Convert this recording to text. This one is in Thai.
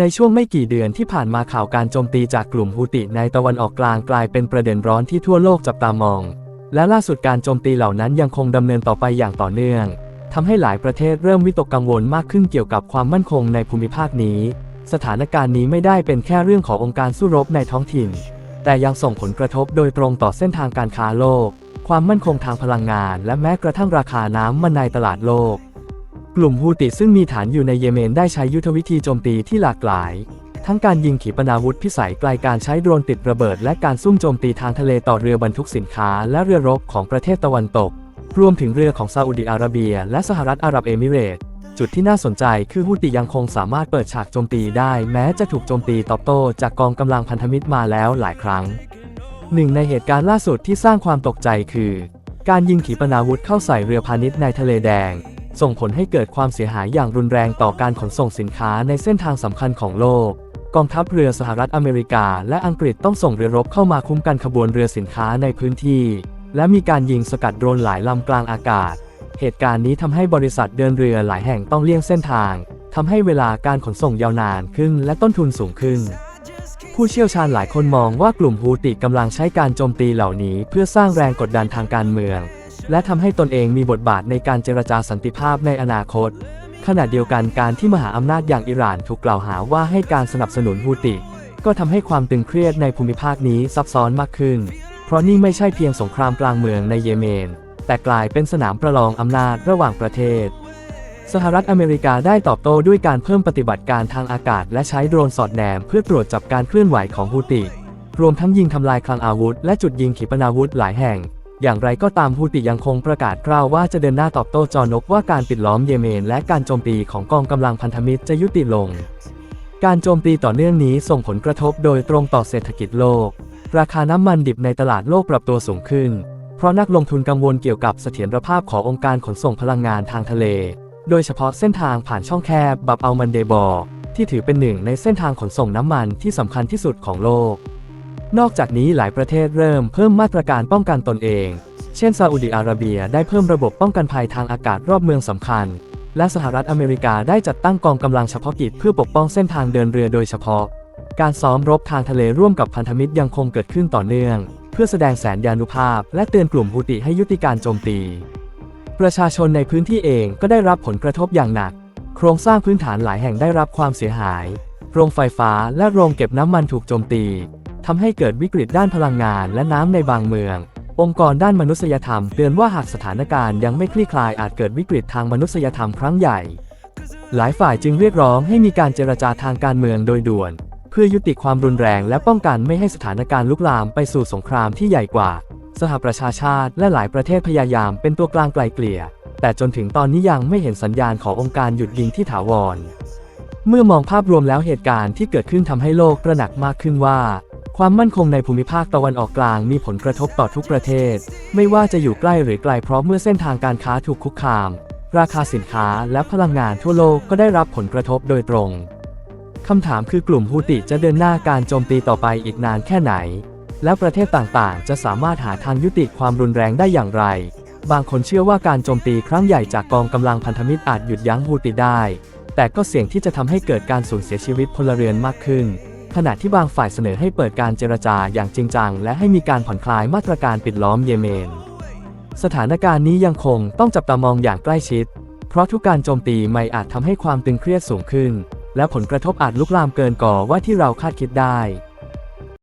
ในช่วงไม่กี่เดือนที่ผ่านมาข่าวการโจมตีจากกลุ่มฮูติในตะวันออกกลางกลายเป็นประเด็นร้อนที่ทั่วโลกจับตามอง และล่าสุดการโจมตีเหล่านั้นยังคงดำเนินต่อไปอย่างต่อเนื่องทำให้หลายประเทศเริ่มวิตกกังวลมากขึ้นเกี่ยวกับความมั่นคงในภูมิภาคนี้ สถานการณ์นี้ไม่ได้เป็นแค่เรื่องขององค์การสู้รบในท้องถิ่น แต่ยังส่งผลกระทบโดยตรงต่อเส้นทางการค้าโลก ความมั่นคงทางพลังงาน และแม้กระทั่งราคาน้ำมันในตลาดโลก กลุ่มฮูติซึ่งมีฐานอยู่ในเยเมนได้ใช้ยุทธวิธีโจมตีที่หลากหลาย ทั้งการยิงขีปนาวุธพิสัยไกลการใช้โดรนติดระเบิด และการซุ่มโจมตีทางทะเลต่อเรือบรรทุกสินค้า และเรือรบของประเทศตะวันตก รวมถึงเรือของซาอุดิอาระเบีย และสหรัฐอาหรับเอมิเรตส์จุดที่น่าสนใจคือฮูติยังคงสามารถเปิดฉากโจมตีได้แม้จะถูกโจมตีตอบโต้จากกองกำลังพันธมิตรมาแล้วหลายครั้งหนึ่งในเหตุการณ์ล่าสุดที่สร้างความตกใจคือ การยิงขีปนาวุธเข้าใส่เรือพาณิชย์ในทะเลแดง ส่งผลให้เกิดความเสียหายอย่างรุนแรงต่อการขนส่งสินค้าในเส้นทางสำคัญของโลก กองทัพเรือสหรัฐอเมริกา และอังกฤษต้องส่งเรือรบเข้ามาคุ้มกันขบวนเรือสินค้าในพื้นที่ และมีการยิงสกัดโดรนหลายลำกลางอากาศ เหตุการณ์นี้ทำให้บริษัทเดินเรือหลายแห่งต้องเลี่ยงเส้นทางทำให้เวลาการขนส่งยาวนานขึ้นและต้นทุนสูงขึ้นผู้เชี่ยวชาญหลายคนมองว่ากลุ่มฮูติกำลังใช้การโจมตีเหล่านี้เพื่อสร้างแรงกดดันทางการเมือง และทำให้ตนเองมีบทบาทในการเจรจาสันติภาพในอนาคต ขณะเดียวกันการที่มหาอำนาจอย่างอิหร่านถูกกล่าวหาว่าให้การสนับสนุนฮูติ ก็ทำให้ความตึงเครียดในภูมิภาคนี้ซับซ้อนมากขึ้น เพราะนี่ไม่ใช่เพียงสงครามกลางเมืองในเยเมน แต่กลายเป็นสนามประลองอำนาจระหว่างประเทศ สหรัฐอเมริกาได้ตอบโต้ด้วยการเพิ่มปฏิบัติการทางอากาศ และใช้โดรนสอดแนมเพื่อตรวจจับการเคลื่อนไหวของฮูติ รวมทั้งยิงทำลายคลังอาวุธ และจุดยิงขีปนาวุธหลายแห่ง อย่างไรก็ตามฮูติยังคงประกาศกล่าวว่าจะเดินหน้าตอบโต้จอนกว่าการปิดล้อมเยเมน และการโจมตีของกองกำลังพันธมิตรจะยุติลง การโจมตีต่อเนื่องนี้ส่งผลกระทบโดยตรงต่อเศรษฐกิจโลก ราคาน้ำมันดิบในตลาดโลกปรับตัวสูงขึ้น เพราะนักลงทุนกังวลเกี่ยวกับเสถียรภาพขององค์การขนส่งพลังงานทางทะเล โดยเฉพาะเส้นทางผ่านช่องแคบบับเอัลมันเดบอร์ที่ถือเป็นหนึ่งในเส้นทางขนส่งน้ำมันที่สำคัญที่สุดของโลก นอกจากนี้หลายประเทศเริ่มเพิ่มมาตรการป้องกันตนเอง เช่นซาอุดิอาระเบียได้เพิ่มระบบป้องกันภัยทางอากาศรอบเมืองสำคัญ และสหรัฐอเมริกาได้จัดตั้งกองกำลังเฉพาะกิจเพื่อปกป้องเส้นทางเดินเรือโดยเฉพาะ การซ้อมรบทางทะเลร่วมกับพันธมิตรยังคงเกิดขึ้นต่อเนื่อง เพื่อแสดงแสนยานุภาพ และเตือนกลุ่มฮูติให้ยุติการโจมตี ประชาชนในพื้นที่เองก็ได้รับผลกระทบอย่างหนัก โครงสร้างพื้นฐานหลายแห่งได้รับความเสียหาย โรงไฟฟ้าและโรงเก็บน้ำมันถูกโจมตี ทำให้เกิดวิกฤตด้านพลังงานและน้ำในบางเมือง องค์กรด้านมนุษยธรรมเตือนว่าหากสถานการณ์ยังไม่คลี่คลายอาจเกิดวิกฤตทางมนุษยธรรมครั้งใหญ่ หลายฝ่ายจึงเรียกร้องให้มีการเจรจาทางการเมืองโดยด่วน เพื่อยุติความรุนแรงและป้องกันไม่ให้สถานการณ์ลุกลามไปสู่สงครามที่ใหญ่กว่า สหประชาชาติและหลายประเทศพยายามเป็นตัวกลางไกลเกลี่ย แต่จนถึงตอนนี้ยังไม่เห็นสัญญาณขององค์การหยุดยิงที่ถาวร เมื่อมองภาพรวมแล้วเหตุการณ์ที่เกิดขึ้นทำให้โลกตระหนักมากขึ้นว่า ความมั่นคงในภูมิภาคตะวันออกกลางมีผลกระทบต่อทุกประเทศ ไม่ว่าจะอยู่ใกล้หรือไกลเพราะเมื่อเส้นทางการค้าถูกคุกคาม ราคาสินค้าและพลังงานทั่วโลกก็ได้รับผลกระทบโดยตรง คำถามคือกลุ่มฮูติจะเดินหน้าการโจมตีต่อไปอีกนานแค่ไหน แล้วประเทศต่างๆ จะสามารถหาทางยุติความรุนแรงได้อย่างไร บางคนเชื่อว่าการโจมตีครั้งใหญ่จากกองกำลังพันธมิตรอาจหยุดยั้งฮูติได้ แต่ก็เสี่ยงที่จะทำให้เกิดการสูญเสียชีวิตพลเรือนมากขึ้น ขณะที่บางฝ่ายเสนอให้เปิดการเจรจาอย่างจริงจัง และให้มีการผ่อนคลายมาตรการปิดล้อมเยเมน สถานการณ์นี้ยังคงต้องจับตามองอย่างใกล้ชิด เพราะทุกการโจมตีไม่อาจทำให้ความตึงเครียดสูงขึ้น และผลกระทบอาจลุกลามเกินกว่าว่าที่เราคาดคิดได้